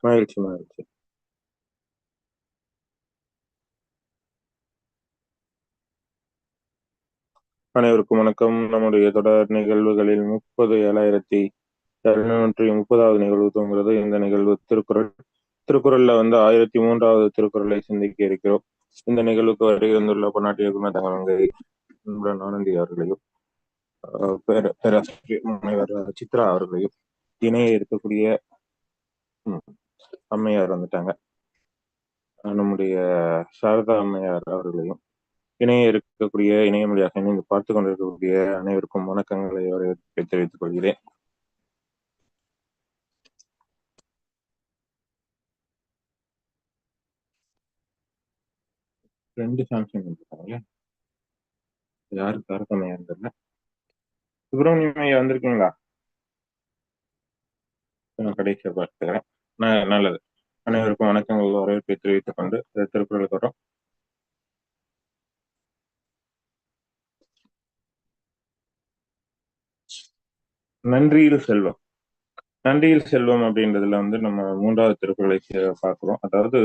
மகிழ்ச்சி மகிழ்ச்சி அனைவருக்கும் வணக்கம். நம்முடைய தொடர் நிகழ்வுகளில் முப்பது ஏழாயிரத்தி இருநூற்றி முப்பதாவது நிகழ்வு தோங்குகிறது இந்த நிகழ்வு திருக்குறள். திருக்குறள்ல வந்து ஆயிரத்தி மூன்றாவது திருக்குறளை சிந்திக்க இருக்கிறோம். இந்த நிகழ்வுக்கு வருகை வந்துள்ள பன்னாட்டு இயக்குநர் தங்கமங்கை ஆனந்தி அவர்களையும் ஆஹ் பேர- பேராசிரியர் முனைவர் சித்ரா அவர்களையும் இணைய இருக்கக்கூடிய அம்மையார் வந்துட்டாங்க. நம்முடைய சாரதா அம்மையார் அவர்களையும் இணைய இருக்கக்கூடிய இணையமொழியாக இணைந்து பார்த்து கொண்டிருக்கக்கூடிய அனைவருக்கும் வணக்கங்களை வரவேற்பை தெரிவித்துக் கொள்கிறேன். ரெண்டு சாம்சங் வந்துருக்காங்களே யாரு? சாரதா இருந்தல சுப்பிரமணியம் ஐயா வந்திருக்கீங்களா? நான் கடைசியை பார்த்துக்கிறேன். நல்லது. அனைவருக்கும் வணக்கங்கள். வரவேற்பை தெரிவித்துக் கொண்டு இந்த திருக்குறளுக்கு வரோம் நன்றியில் செல்வம். நன்றியில் செல்வம் அப்படின்றதுல வந்து நம்ம மூன்றாவது திருக்குறளை சே- பார்க்கிறோம். அதாவது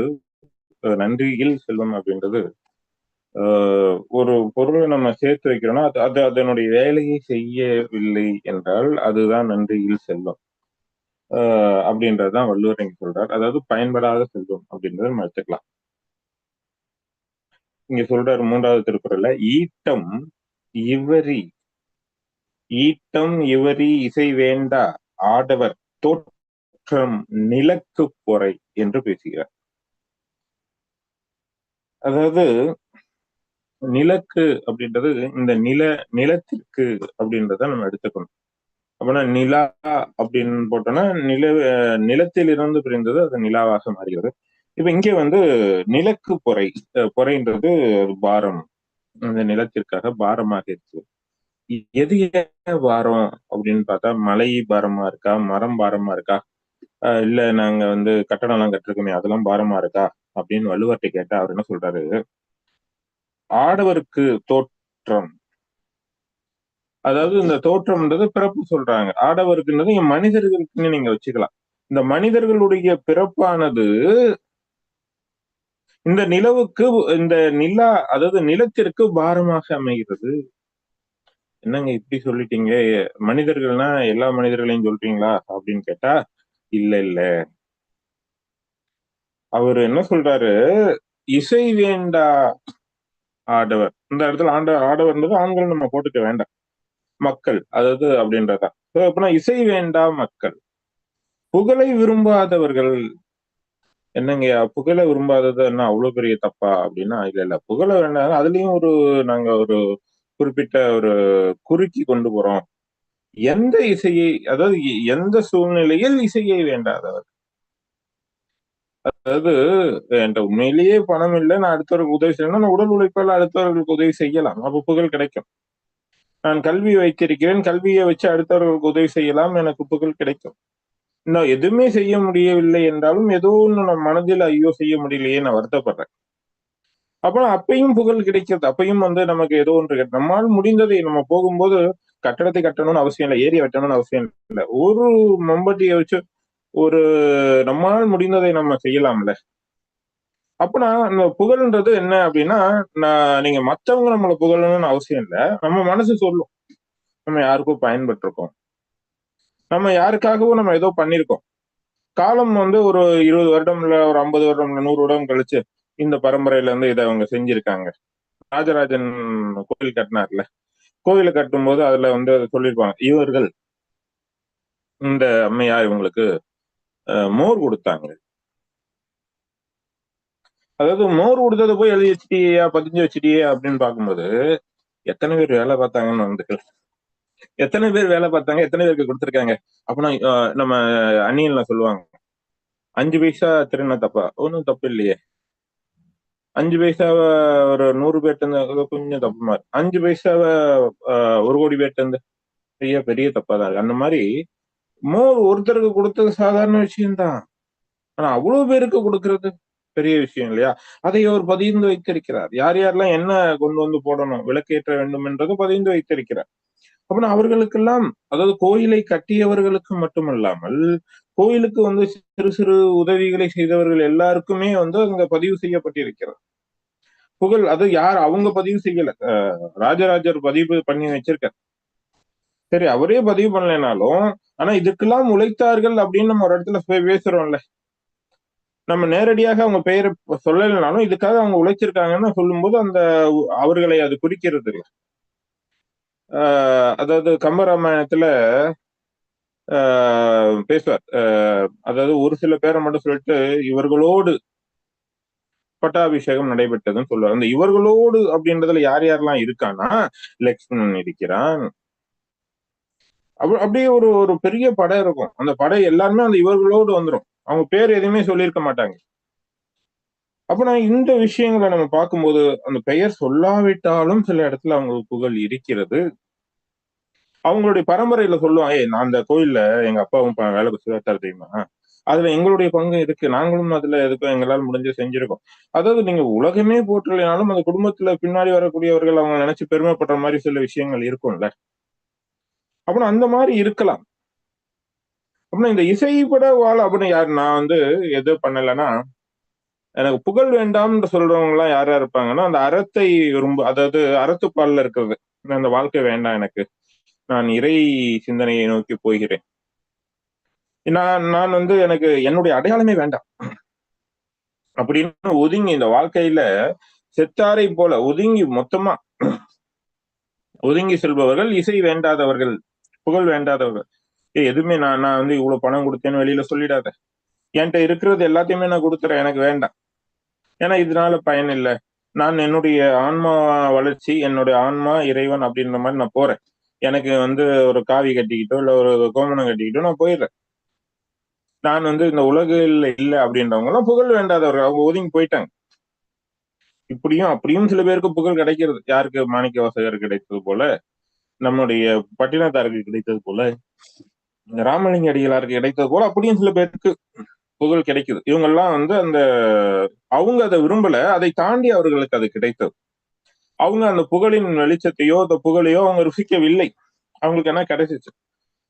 நன்றியில் செல்வம் அப்படின்றது ஆஹ், ஒரு பொருளை நம்ம சேர்த்து வைக்கிறோம்னா அது அது அதனுடைய வேலையை செய்யவில்லை என்றால் அதுதான் நன்றியில் செல்வம். அப்படின்றதுதான் வள்ளுவர் இங்க சொல்றார். அதாவது பயன்படாத செல்வம் அப்படின்றத நம்ம எடுத்துக்கலாம். இங்க சொல்றாரு மூன்றாவது திருக்குறள்ல ஈட்டம் இவரி ஈட்டம் இவரி இசை வேண்டா ஆடவர் தோற்றம் நிலக்கு பொறை என்று பேசுகிறார். அதாவது நிலக்கு அப்படின்றது இந்த நில நிலத்திற்கு அப்படின்றத நம்ம எடுத்துக்கணும். அப்படின்னா நிலா அப்படின்னு போட்டோம்னா நில நிலத்திலிருந்து நிலத்தில் இருந்து பிரிந்தது அது நிலாவாக மாறுகிறது. இப்ப இங்க வந்து நிலக்கு பொறை பொறைன்றது பாரம். அந்த நிலத்திற்காக பாரமாக இருக்கு எது பாரம் அப்படின்னு பார்த்தா மலை பாரமா இருக்கா மரம் பாரமா இருக்கா? இல்ல நாங்க வந்து கட்டடம் எல்லாம் கட்டிருக்கோமே அதெல்லாம் பாரமா இருக்கா? அப்படின்னு வள்ளுவர்கிட்ட கேட்டா அவர் என்ன சொல்றாரு? ஆடவருக்கு தோற்றம் அதாவது இந்த தோற்றம்ன்றது பிறப்பு சொல்றாங்க. ஆடவருக்குன்றது இங்க மனிதர்களுக்குன்னு நீங்க வச்சுக்கலாம். இந்த மனிதர்களுடைய பிறப்பானது இந்த நிலவுக்கு இந்த நிலா அதாவது நிலத்திற்கு பாரமாக அமைகிறது. என்னங்க இப்படி சொல்லிட்டீங்க? மனிதர்கள்னா எல்லா மனிதர்களையும் சொல்றீங்களா? அப்படின்னு கேட்டா இல்ல இல்ல. அவர் என்ன சொல்றாரு? இசை வேண்டா ஆடவர். இந்த இடத்துல ஆண்ட ஆடவர்ன்றது ஆண்கள் நம்ம போட்டுக்க வேண்டாம். மக்கள் அதாவது அப்படின்றதான் அப்படின்னா இசை வேண்டா மக்கள். புகழை விரும்பாதவர்கள் என்னங்கய்யா புகழை விரும்பாதது என்ன அவ்வளவு பெரிய தப்பா அப்படின்னா இல்ல இல்ல புகழ வேண்டாம் அதுலயும் ஒரு நாங்க ஒரு குறிப்பிட்ட ஒரு குறுக்கி கொண்டு போறோம். எந்த இசையை அதாவது எந்த சூழ்நிலையில் இசையை வேண்டாதவர்? அதாவது என்கிட்ட உண்மையிலேயே பணம் இல்லை நான் அடுத்தவருக்கு உதவி செய்யணும் நான் உடல் உழைப்பால் அடுத்தவர்களுக்கு உதவி செய்யலாம். அப்ப புகழ் கிடைக்கும். நான் கல்வி வைத்திருக்கிறேன் கல்வியை வச்சு அடுத்தவர்களுக்கு உதவி செய்யலாம் எனக்கு புகழ் கிடைக்கும். இன்னும் எதுவுமே செய்ய முடியவில்லை என்றாலும் ஏதோ ஒண்ணு நம்ம மனதில் ஐயோ செய்ய முடியலையே நான் வருத்தப்படுறேன். அப்புறம் அப்பயும் புகழ் கிடைக்கிறது. அப்பயும் வந்து நமக்கு ஏதோ ஒன்று கிடைக்கும். நம்மால் முடிந்ததை நம்ம போகும்போது கட்டடத்தை கட்டணும்னு அவசியம் இல்லை ஏரியை வெட்டணும்னு அவசியம் இல்லை. ஒரு மம்பட்டியை வச்சு ஒரு நம்மால் முடிந்ததை நம்ம செய்யலாம்ல. அப்பனா இந்த புகழ்ன்றது என்ன அப்படின்னா நான் நீங்க மத்தவங்க நம்மளை புகழணும்னு அவசியம் இல்லை. நம்ம மனசு சொல்லும். நம்ம யாருக்கும் பயன்பட்டிருக்கோம். நம்ம யாருக்காகவும் நம்ம ஏதோ பண்ணிருக்கோம். காலம் வந்து ஒரு இருபது வருடம் இல்ல ஒரு ஐம்பது வருடம் இல்ல நூறு வருடம் கழிச்சு இந்த பரம்பரையில இருந்து இதை அவங்க செஞ்சிருக்காங்க. ராஜராஜன் கோயில் கட்டினார்ல. கோயிலை கட்டும்போது அதுல வந்து அதை சொல்லியிருப்பாங்க இவர்கள் இந்த அம்மையார் இவங்களுக்கு அஹ், மோர் கொடுத்தாங்க. அதாவது மோர் கொடுத்ததை போய் எழுதி வச்சிட்டியா பதிஞ்சு வச்சிட்டியே அப்படின்னு பார்க்கும்போது எத்தனை பேர் வேலை பார்த்தாங்கன்னு வந்து எத்தனை பேர் வேலை பார்த்தாங்க எத்தனை பேருக்கு கொடுத்துருக்காங்க? அப்படின்னா நம்ம அந்நியன்ல சொல்லுவாங்க. அஞ்சு பைசா திருநா தப்பா? ஒன்றும் தப்பு இல்லையே. அஞ்சு பைசாவை ஒரு நூறு பேர்ட்டு கொஞ்சம் தப்பு மாதிரி. அஞ்சு பைசாவை ஆஹ், ஒரு கோடி பேர்ட்டு இருந்து பெரிய பெரிய தப்பா தான் இருக்கு. அந்த மாதிரி மோர் ஒருத்தருக்கு கொடுத்தது சாதாரண விஷயம்தான். ஆனா அவ்வளவு பேருக்கு கொடுக்கறது பெரிய விஷயம் இல்லையா? அதை அவர் பதிந்து வைத்திருக்கிறார். யார் யாரெல்லாம் என்ன கொண்டு வந்து போடணும் விளக்கேற்ற வேண்டும் என்றது பதிந்து வைத்திருக்கிறார். அப்படின்னா அவர்களுக்கெல்லாம் அதாவது கோயிலை கட்டியவர்களுக்கு மட்டுமல்லாமல் கோயிலுக்கு வந்து சிறு சிறு உதவிகளை செய்தவர்கள் எல்லாருக்குமே வந்து அங்க பதிவு செய்யப்பட்டிருக்கிறது. புகழ் அது யார் அவங்க பதிவு செய்யல. அஹ் ராஜராஜர் பதிவு பண்ணி வச்சிருக்கார். சரி அவரே பதிவு பண்ணலைனாலும் ஆனா இதுக்கெல்லாம் உழைத்தார்கள் அப்படின்னு நம்ம ஒரு இடத்துல போய் பேசுறோம்ல. நம்ம நேரடியாக அவங்க பெயரை சொல்லலைனாலும் இதுக்காக அவங்க உழைச்சிருக்காங்கன்னு சொல்லும்போது அந்த அவர்களை அது குறிக்கிறது இல்லை. ஆஹ் அதாவது கம்பராமாயணத்துல ஆஹ் பேசுவார். அதாவது ஒரு சில பேரை மட்டும் சொல்லிட்டு இவர்களோடு பட்டாபிஷேகம் நடைபெற்றதுன்னு சொல்லுவார். அந்த இவர்களோடு அப்படின்றதுல யார் யாரெல்லாம் இருக்கான்னா லக்ஷ்மணன் இருக்கிறான். அப்படியே ஒரு ஒரு பெரிய படை இருக்கும். அந்த படை எல்லாருமே அந்த இவர்களோடு வந்துரும். அவங்க பேர் எதுவுமே சொல்லியிருக்க மாட்டாங்க. அப்ப நான் இந்த விஷயங்களை நம்ம பார்க்கும்போது அந்த பெயர் சொல்லாவிட்டாலும் சில இடத்துல அவங்களுக்கு புகழ் இருக்கிறது. அவங்களுடைய பரம்பரையில சொல்லுவாங்க ஏய் நான் அந்த கோயில்ல எங்க அப்பாவும் வேலை செய்தார் தெரியுமா? அதுல எங்களுடைய பங்கு இருக்கு. நாங்களும் அதுல எதுக்கும் எங்களால் முடிஞ்ச செஞ்சிருக்கோம். அதாவது நீங்க உலகமே போற்றலைனாலும் அந்த குடும்பத்துல பின்னாடி வரக்கூடியவர்கள் அவங்க நினைச்சு பெருமைப்படுற மாதிரி சில விஷயங்கள் இருக்கும்ல. அப்புறம் அந்த மாதிரி இருக்கலாம். அப்புறம் இந்த கூட வாழ அப்படின்னு யார் நான் வந்து எது பண்ணலைன்னா எனக்கு புகழ் வேண்டாம்னு சொல்றவங்க எல்லாம் யாரா இருப்பாங்கன்னா அந்த அறத்தை விரும்ப அதாவது அறத்துப்பால்ல இருக்கிறது. அந்த வாழ்க்கை வேண்டாம் எனக்கு. நான் இறை சிந்தனையை நோக்கி போகிறேன். நான் நான் வந்து எனக்கு என்னுடைய அடையாளமே வேண்டாம். அப்படின்னு ஒதுங்கி இந்த வாழ்க்கையில செத்தாரை போல ஒதுங்கி மொத்தமா ஒதுங்கி செல்பவர்கள் இசை வேண்டாதவர்கள் புகழ் வேண்டாதவர்கள். எதுவுமே நான் நான் வந்து இவ்வளவு பணம் கொடுத்தேன்னு வெளியில சொல்லிடாத. என்கிட்ட இருக்கிறது எல்லாத்தையுமே நான் கொடுத்துறேன். எனக்கு வேண்டாம். ஏன்னா இதனால பயன் இல்லை. நான் என்னுடைய ஆன்மா வளர்ச்சி என்னுடைய ஆன்மா இறைவன் அப்படின்ற மாதிரி நான் போறேன். எனக்கு வந்து ஒரு காவி கட்டிக்கிட்டோ இல்ல ஒரு கோமணம் கட்டிக்கிட்டோ நான் போயிடுறேன். நான் வந்து இந்த உலகில் இல்லை அப்படின்றவங்க எல்லாம் புகழ் வேண்டாதவர்கள். அவங்க ஒதுங்கி போயிட்டாங்க. இப்படியும் அப்படியும் சில பேருக்கு புகழ் கிடைக்கிறது. யாருக்கு? மாணிக்க வாசகர் கிடைத்தது போல நம்முடைய பட்டினத்தாருக்கு கிடைத்தது போல. ராமலிங்க அடிகளாருக்கு கிடைத்தது போல அப்படியும் சில பேருக்கு புகழ் கிடைக்குது. இவங்க எல்லாம் வந்து அந்த அவங்க அதை விரும்பல அதை தாண்டி அவர்களுக்கு அது கிடைத்தது. அவங்க அந்த புகழின் வெளிச்சத்தையோ அந்த புகழையோ அவங்க ருசிக்கவில்லை. அவங்களுக்கு என்ன கிடைச்சிச்சு?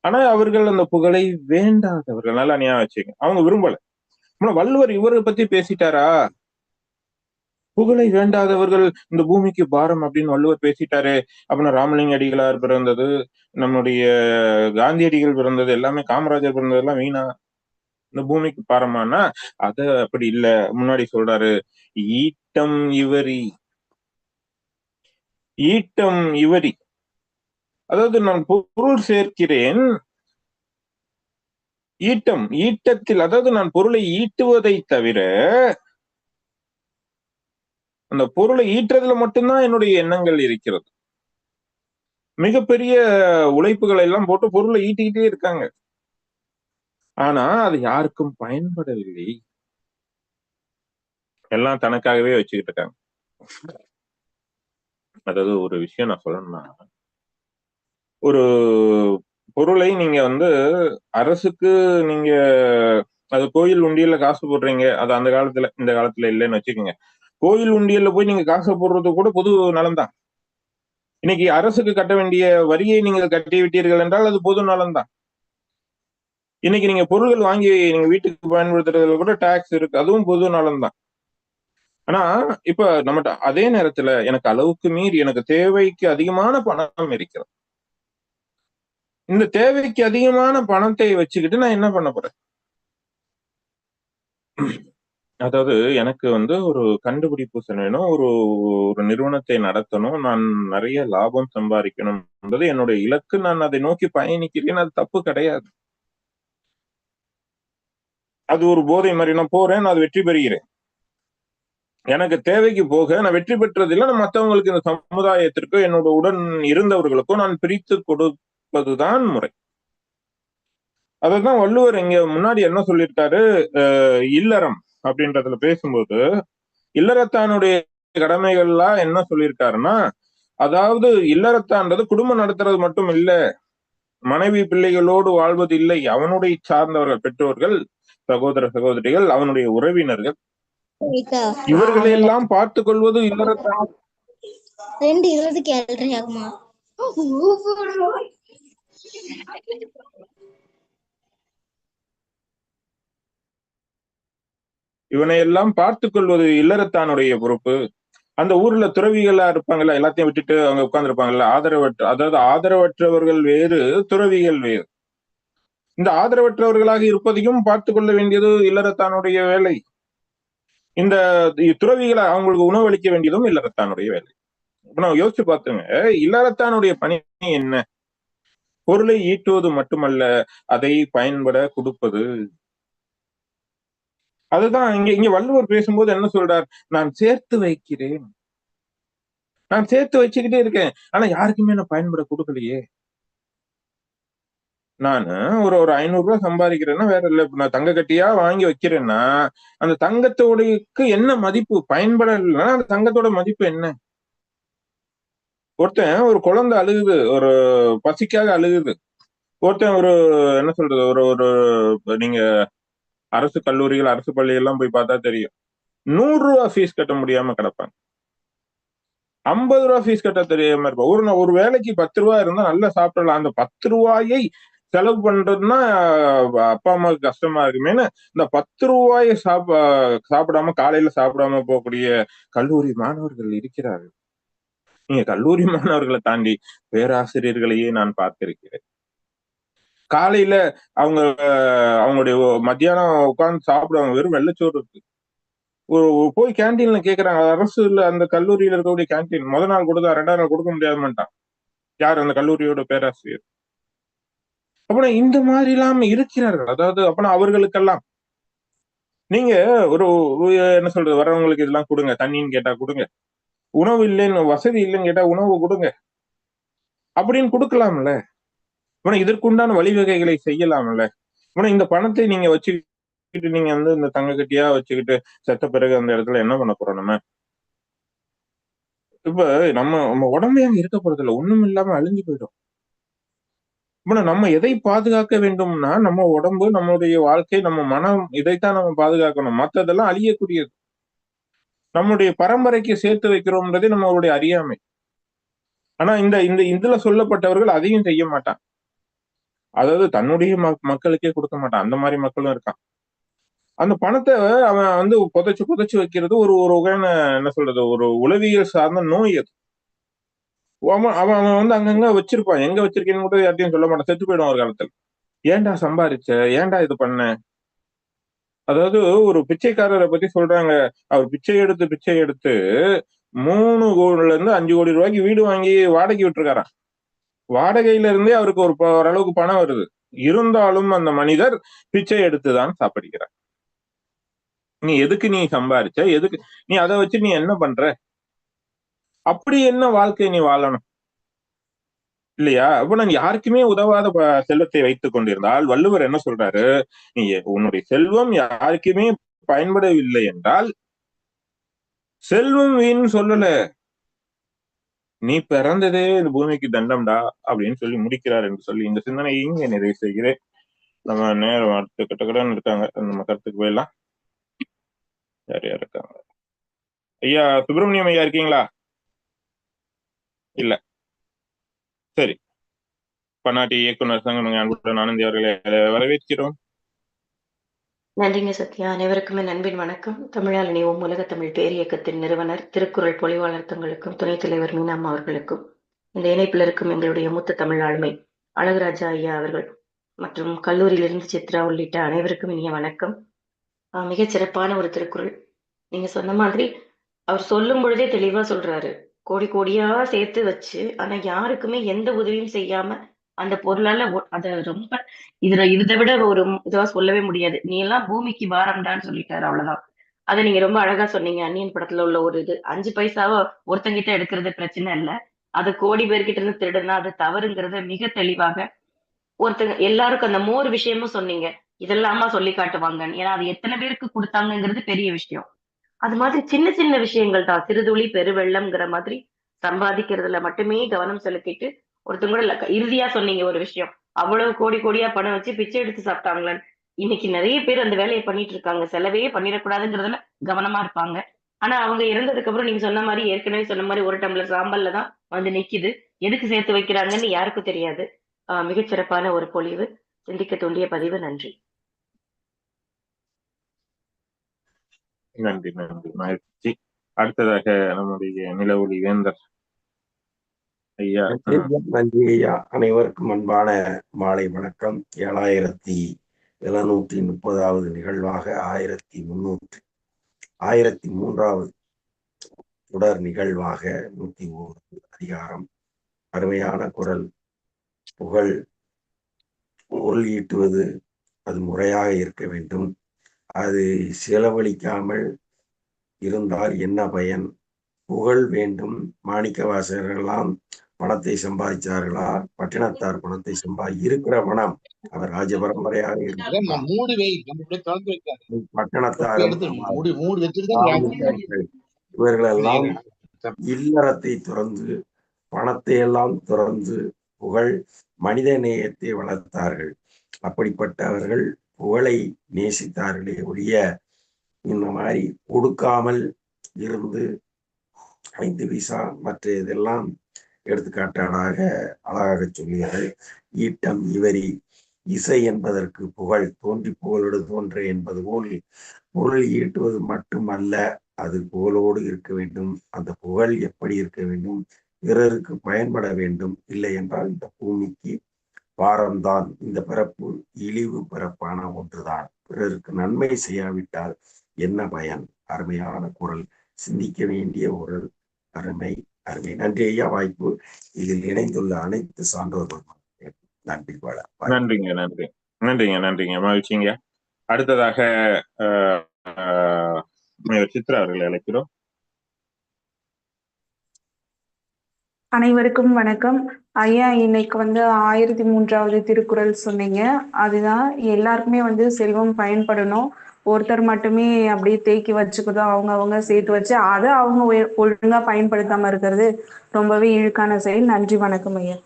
ஆனா அவர்கள் அந்த புகழை வேண்டாதவர்கள் நல்லா ஞாபகம் வச்சுங்க அவங்க விரும்பல. வள்ளுவர் இவரை பத்தி பேசிட்டாரா? புகழை வேண்டாதவர்கள் இந்த பூமிக்கு பாரம் அப்படின்னு வள்ளுவர் பேசிட்டாரு. அப்படின்னா ராமலிங்க அடிகளார் பிறந்தது நம்முடைய காந்தியடிகள் பிறந்தது எல்லாமே காமராஜர் பிறந்தது எல்லாம் வீணா. இந்த பூமிக்கு பாரமானா? அத அப்படி இல்ல. முன்னாடி சொல்றாரு ஈட்டம் இவரி. ஈட்டம் இவரி. அதாவது நான் பொருள் சேர்க்கிறேன். ஈட்டம் ஈட்டத்தில் அதாவது நான் பொருளை ஈட்டுவதை தவிர அந்த பொருளை ஈட்டுறதுல மட்டும்தான் என்னுடைய எண்ணங்கள் இருக்கிறது. மிகப்பெரிய உழைப்புகளை எல்லாம் போட்டு பொருளை ஈட்டிக்கிட்டே இருக்காங்க. ஆனா அது யாருக்கும் பயன்படவில்லை. எல்லாம் தனக்காகவே வச்சுக்கிட்டு இருக்காங்க. அதாவது ஒரு விஷயம் நான் சொல்லணும்னா ஒரு பொருளை நீங்க வந்து அரசுக்கு நீங்க அது கோயில் உண்டியல்ல காசு போடுறீங்க. அது அந்த காலத்துல இந்த காலத்துல இல்லைன்னு வச்சுக்கோங்க. கோயில் உண்டியல்ல போய் நீங்க காசு போடுறது கூட பொது நலம்தான். இன்னைக்கு அரசுக்கு கட்ட வேண்டிய வரியை நீங்கள் கட்டி விட்டீர்கள் என்றால் அது பொது நலம்தான். இன்னைக்கு நீங்க பொருள்கள் வாங்கி நீங்க வீட்டுக்கு பயன்படுத்துறதுல கூட டாக்ஸ் இருக்கு அதுவும் பொது நலம்தான். ஆனா இப்ப நம்மகிட்ட அதே நேரத்துல எனக்கு அளவுக்கு மீறி எனக்கு தேவைக்கு அதிகமான பணம் இருக்கிறது. இந்த தேவைக்கு அதிகமான பணத்தை வச்சுக்கிட்டு நான் என்ன பண்ண போறேன்? அதாவது எனக்கு வந்து ஒரு கண்டுபிடிப்பு வேணும் ஒரு ஒரு நிறுவனத்தை நடத்தணும் நான் நிறைய லாபம் சம்பாதிக்கணும் என்பது என்னுடைய இலக்கு. நான் அதை நோக்கி பயணிக்கிறேன். அது தப்பு கிடையாது. அது ஒரு போதை மாதிரி. நான் போறேன் நான் அது வெற்றி பெறுகிறேன். எனக்கு தேவைக்கு போக நான் வெற்றி பெற்றதில்ல. நான் மற்றவங்களுக்கு இந்த சமுதாயத்திற்கோ என்னோட உடன் இருந்தவர்களுக்கோ நான் பிரித்து கொடுப்பதுதான் முறை. அதான் வள்ளுவர் இங்க முன்னாடி என்ன சொல்லியிருக்காரு? இல்லறம். அப்படின்றதுல பேசும்போது இல்லறத்தானுடைய கடமைகள்லாம் என்ன சொல்லியிருக்காருன்னா அதாவது இல்லறத்தான்றது குடும்பம் நடத்துறது மட்டும் இல்ல மனைவி பிள்ளைகளோடு வாழ்வது இல்லை அவனுடைய சார்ந்தவர்கள் பெற்றோர்கள் சகோதர சகோதரிகள் அவனுடைய உறவினர்கள். இவர்களை எல்லாம் பார்த்து கொள்வது இல்லறத்தான். ரெண்டு இருபதுக்கு ஏழரை ஆகுமா இவனை எல்லாம் பார்த்து கொள்வது இல்லறத்தானுடைய பொறுப்பு. அந்த ஊர்ல துறவிகளா இருப்பாங்கல்ல எல்லாத்தையும் விட்டுட்டு அவங்க உட்கார்ந்துருப்பாங்கல்ல ஆதரவற்ற அதாவது ஆதரவற்றவர்கள் வேறு துறவிகள் வேறு. இந்த ஆதரவற்றவர்களாக இருப்பதையும் பார்த்து கொள்ள வேண்டியது இல்லறத்தானுடைய வேலை. இந்த துறவிகளை அவங்களுக்கு உணவளிக்க வேண்டியதும் இல்லறத்தானுடைய வேலை. இப்ப நான் யோசிச்சு பார்த்துங்க இல்லறத்தானுடைய பணி என்ன? பொருளை ஈட்டுவது மட்டுமல்ல அதை பயன்பட கொடுப்பது அதுதான் இங்க இங்க வள்ளுவர் பேசும்போது என்ன சொல்றார்? நான் சேர்த்து வைக்கிறேன். நான் சேர்த்து வச்சுக்கிட்டே இருக்கேன். ஆனா யாருக்குமே நான் பயன்பட கொடுக்கலையே. நான் ஒரு ஒரு ஐநூறு ரூபாய் சம்பாதிக்கிறேன்னா வேற இல்ல. நான் தங்க கட்டியா வாங்கி வைக்கிறேன்னா அந்த தங்கத்தோடைக்கு என்ன மதிப்பு? பயன்படலைன்னா அந்த தங்கத்தோட மதிப்பு என்ன? ஒருத்தன் ஒரு குழந்தை அழுகுது ஒரு பசிக்காக அழுகுது. ஒருத்தன் ஒரு என்ன சொல்றது ஒரு ஒரு நீங்க அரசு கல்லூரிகள் அரசு பள்ளியெல்லாம் போய் பார்த்தா தெரியும். நூறு ரூபா ஃபீஸ் கட்ட முடியாம கிடப்பாங்க. ஐம்பது ரூபா ஃபீஸ் கட்ட தெரியாம இருப்பா ஒரு ஒரு வேலைக்கு பத்து ரூபா இருந்தா நல்லா சாப்பிடலாம். அந்த பத்து ரூபாயை செலவு பண்றதுன்னா அப்பா அம்மாவுக்கு கஷ்டமா இருக்குமேனு இந்த பத்து ரூபாயை சாப்ப சாப்பிடாம காலையில சாப்பிடாம போகக்கூடிய கல்லூரி மாணவர்கள் இருக்கிறார்கள். நீங்க கல்லூரி மாணவர்களை தாண்டி பேராசிரியர்களையே நான் பார்த்திருக்கிறேன். காலையில அவங்க அவங்களுடைய மத்தியானம் உட்கார்ந்து சாப்பிடுவாங்க. வெறும் வெள்ளச்சோறு இருக்கு. ஒரு போய் கேன்டீன்ல கேக்குறாங்க. அரசுல அந்த கல்லூரியில இருக்கக்கூடிய கேன்டீன் முத நாள் கொடுத்தா ரெண்டாவது நாள் கொடுக்க முடியாதுமாட்டான் யார் அந்த கல்லூரியோட பேராசிரியர்? அப்பனா இந்த மாதிரி இல்லாம இருக்கிறார்கள். அதாவது அப்பனா அவர்களுக்கெல்லாம் நீங்க ஒரு என்ன சொல்றது வர்றவங்களுக்கு இதெல்லாம் கொடுங்க. தண்ணின்னு கேட்டா கொடுங்க. உணவு இல்லைன்னு வசதி இல்லைன்னு கேட்டா உணவு கொடுங்க. அப்படின்னு கொடுக்கலாம்ல. இவனை இதற்குண்டான வழிவகைகளை செய்யலாம்ல. இவனை இந்த பணத்தை நீங்க வச்சுக்கிட்டு நீங்க வந்து இந்த தங்க கட்டியா வச்சுக்கிட்டு செத்த பிறகு அந்த இடத்துல என்ன பண்ண போறோம் நம்ம? இப்ப நம்ம நம்ம உடம்பே அங்க இருக்க போறது இல்லை. ஒண்ணும் இல்லாம அழிஞ்சு போயிடும். இப்ப நம்ம எதை பாதுகாக்க வேண்டும்னா நம்ம உடம்பு நம்மளுடைய வாழ்க்கை நம்ம மனம் இதைத்தான் நம்ம பாதுகாக்கணும். மத்ததெல்லாம் அழியக்கூடியது. நம்முடைய பரம்பரைக்கு சேர்த்து வைக்கிறோம்ன்றதே நம்மளுடைய அறியாமை. ஆனா இந்த இந்த இதுல சொல்லப்பட்டவர்கள் அதையும் செய்ய மாட்டான் அதாவது தன்னுடைய மக்களுக்கே கொடுக்க மாட்டான். அந்த மாதிரி மக்களும் இருக்கான். அந்த பணத்தை அவன் வந்து புதைச்சு புதைச்சு வைக்கிறது ஒரு ஒரு வகையான என்ன சொல்றது ஒரு உளவியல் சார்ந்த நோய் அது. அவன் அவன் அவன் வந்து அங்கங்க வச்சிருப்பான். எங்க வச்சிருக்கேன்னு கூட யார்ட்டையும் சொல்ல மாட்டான். செத்து போயிடும் ஒரு காலத்துல. ஏன்டா சம்பாரிச்ச? ஏன்டா இது பண்ண? அதாவது ஒரு பிச்சைக்காரரை பத்தி சொல்றாங்க. அவர் பிச்சை எடுத்து பிச்சை எடுத்து மூணு கோடில இருந்து அஞ்சு கோடி ரூபாய்க்கு வீடு வாங்கி வாடகை விட்டுருக்காரான் வாடகையில இருந்தே அவருக்கு ஒரு ஓரளவுக்கு பணம் வருது. இருந்தாலும் அந்த மனிதர் பிச்சை எடுத்துதான் சாப்பிடுகிறார். நீ எதுக்கு நீ சம்பாரிச்ச? எதுக்கு? நீ அதை வச்சு நீ என்ன பண்ற? அப்படி என்ன வாழ்க்கை நீ வாழணும்? இல்லையா? அப்ப நான் யாருக்குமே உதவாத செல்வத்தை வைத்துக் கொண்டிருந்தால் வள்ளுவர் என்ன சொல்றாரு? நீ உன்னுடைய செல்வம் யாருக்குமே பயன்படவில்லை என்றால் செல்வம் வீண் சொல்லல. நீ பிறந்ததே இந்த பூமிக்கு தண்டம்டா அப்படின்னு சொல்லி முடிக்கிறார் என்று சொல்லி இந்த சிந்தனையை இங்க நிறைவு செய்கிறேன். நம்ம நேரம் அடுத்த கிட்ட இருக்காங்க. நம்ம கருத்துக்கு போயிடலாம். யார் யார் இருக்காங்க? ஐயா சுப்பிரமணியம் ஐயா இருக்கீங்களா? இல்ல. சரி. பன்னாட்டு இயக்குனர் சங்கம் அன்புடன் ஆனந்தி அவர்களை வரவேற்கிறோம். நன்றிங்க சத்யா. அனைவருக்குமே நண்பின் வணக்கம். தமிழால் இணைவோம் உலக தமிழ் பேரியக்கத்தின் நிறுவனர் திருக்குறள் பொலிவாளர் தங்களுக்கும் துணைத் தலைவர் மீனாம்மா அவர்களுக்கும். இந்த இணைப்பில் இருக்கும் எங்களுடைய மூத்த தமிழ் ஆளுமை அழகுராஜா ஐயா அவர்கள் மற்றும் கல்லூரியிலிருந்து சித்ரா உள்ளிட்ட அனைவருக்கும் இனிய வணக்கம். மிகச் சிறப்பான ஒரு திருக்குறள். நீங்க சொன்ன மாதிரி அவர் சொல்லும் பொழுதே தெளிவா சொல்றாரு. கோடி கோடியா சேர்த்து வச்சு ஆனா யாருக்குமே எந்த உதவியும் செய்யாம அந்த பொருளால அத ரொம்ப இதுல இதை விட ஒரு இதுவா சொல்லவே முடியாது. நீ எல்லாம் பூமிக்கு வாரம்டான்னு சொல்லிட்டாரு அவ்வளவுதான். அதை நீங்க ரொம்ப அழகா சொன்னீங்க. அன்னியன் படத்துல உள்ள ஒரு இது. அஞ்சு பைசாவோ ஒருத்தங்கிட்ட எடுக்கிறது பிரச்சனை இல்ல. அது கோடி பேர்கிட்ட இருந்து திருடுனா அது தவறுங்கிறத மிக தெளிவாக ஒருத்தங்க எல்லாருக்கும் அந்த மோர் விஷயமும் சொன்னீங்க. இதெல்லாமா சொல்லி காட்டுவாங்க ஏன்னா அது எத்தனை பேருக்கு கொடுத்தாங்கிறது பெரிய விஷயம். அது மாதிரி சின்ன சின்ன விஷயங்கள் தான். சிறுதுளி பெருவெள்ளம்ங்கிற மாதிரி சம்பாதிக்கிறதுல மட்டுமே கவனம் செலுத்திட்டு ஒருத்தங்க கூட இறுதியா சொன்னீங்க ஒரு விஷயம். அவ்வளவு கோடி கோடியா பணம் வச்சு பிச்சை எடுத்து சாப்பிட்டாங்களான்னு. இன்னைக்கு நிறைய பேர் அந்த வேலையை பண்ணிட்டு இருக்காங்க. செலவே பண்ணிடக்கூடாதுங்கிறதுல கவனமா இருப்பாங்க. ஆனா அவங்க இறந்ததுக்கு அப்புறம் நீங்க சொன்ன மாதிரி ஏற்கனவே சொன்ன மாதிரி ஒரு டம்ளர் சாம்பல்ல தான் வந்து நிக்குது. எதுக்கு சேர்த்து வைக்கிறாங்கன்னு யாருக்கும் தெரியாது. ஆஹ் மிகச்சிறப்பான ஒரு பொழிவு சிந்திக்க தூண்டிய பதிவு. நன்றி. நன்றி நன்றி. அடுத்ததாக நம்முடைய நிலவொளி வேந்தர் நன்றி ஐயா, நன்றி ஐயா. அனைவருக்கும் அன்பான மாலை வணக்கம். ஏழாயிரத்தி எழுநூத்தி முப்பதாவது நிகழ்வாக ஆயிரத்தி முன்னூற்றி ஆயிரத்தி மூன்றாவது தொடர் நிகழ்வாக நூத்தி ஓரு அதிகாரம். அருமையான குரல் புகழ் பொருள் ஈட்டுவது அது முறையாக இருக்க வேண்டும். அது செலவழிக்காமல் இருந்தால் என்ன பயன்? புகழ் வேண்டும். மாணிக்க வாசகர்களெல்லாம் பணத்தை சம்பாதிச்சார்களா? பட்டினத்தார் பணத்தை சம்பாதி இருக்கிற பணம். அவர் ராஜ பரம்பரையாக பட்டணத்தார் இவர்களெல்லாம் இல்லறத்தை துறந்து பணத்தை எல்லாம் துறந்து புகழ் மனித நேயத்தை வளர்த்தார்கள். அப்படிப்பட்டவர்கள் புகழை நேசித்தார்களே ஒழிய இந்த மாதிரி கொடுக்காமல் இருந்து ஐந்து விசா மற்ற இதெல்லாம் எடுத்துக்காட்டாக அழகாக சொல்லுகிறார்கள் ஈட்டம் இவரி இசை என்பதற்கு புகழ் தோன்றி புகழோடு தோன்ற என்பது போல் பொருள் ஈட்டுவது மட்டுமல்ல அது புகழோடு இருக்க வேண்டும். அந்த புகழ் எப்படி இருக்க வேண்டும்? பிறருக்கு பயன்பட வேண்டும். இல்லை என்றால் இந்த பூமிக்கு பாரம்தான். இந்த பிறப்பு இழிவு பிறப்பான ஒன்றுதான். பிறருக்கு நன்மை செய்யாவிட்டால் என்ன பயன்? அருமையான குரல். சிந்திக்க வேண்டிய ஒரு அருமை. அருமை. நன்றி ஐயா. வாய்ப்பு இதில் இணைந்துள்ள அனைத்து சான்றோர்களும் நன்றி நன்றிங்க நன்றி. நன்றிங்க நன்றிங்க. மகிழ்ச்சிங்க. அடுத்ததாக சித்ரா அவர்களை அழைக்கிறோம். அனைவருக்கும் வணக்கம். ஐயா இன்னைக்கு வந்து ஆயிரத்தி மூன்றாவது திருக்குறள் சொன்னீங்க. அதுதான் எல்லாருக்குமே வந்து செல்வம் பயன்படணும். ஒருத்தர் மட்டுமே அப்படியே தேக்கி வச்சுக்கிறதோ அவங்க அவங்க சேர்த்து வச்சு அதை அவங்க ஒழுங்கா பயன்படுத்தாம இருக்கிறது ரொம்பவே இழுக்கான செயல். நன்றி வணக்கம் ஐயா.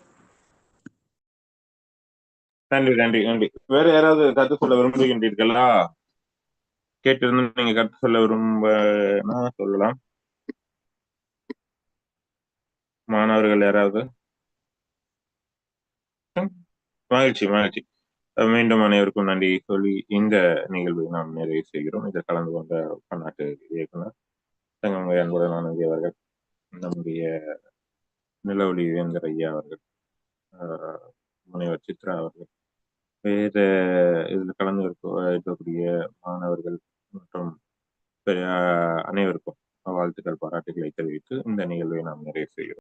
நன்றி நன்றி நன்றி. வேற யாராவது கருத்து சொல்ல விரும்புகின்றீர்களா? கேட்டிருந்து நீங்க கருத்து சொல்ல விரும்ப சொல்லலாம். மாணவர்கள் யாராவது? மகிழ்ச்சி மகிழ்ச்சி. மீண்டும் அனைவருக்கும் நன்றி. சொல்லி இந்த நிகழ்வை நாம் நிறைவு செய்கிறோம். இதில் கலந்து கொண்ட பன்னாட்டு இயக்குனர் தங்கமங்கை அன்புடன் அவர்கள் நம்முடைய நிலவொளி வேந்தர் ஐயா அவர்கள் முனைவர் சித்ரா அவர்கள் வேற இதில் கலந்து இருக்கக்கூடிய மாணவர்கள் மற்றும் பெரிய- அனைவருக்கும் வாழ்த்துக்கள் பாராட்டுகளை தெரிவித்து இந்த நிகழ்வை நாம் நிறைவு செய்கிறோம்.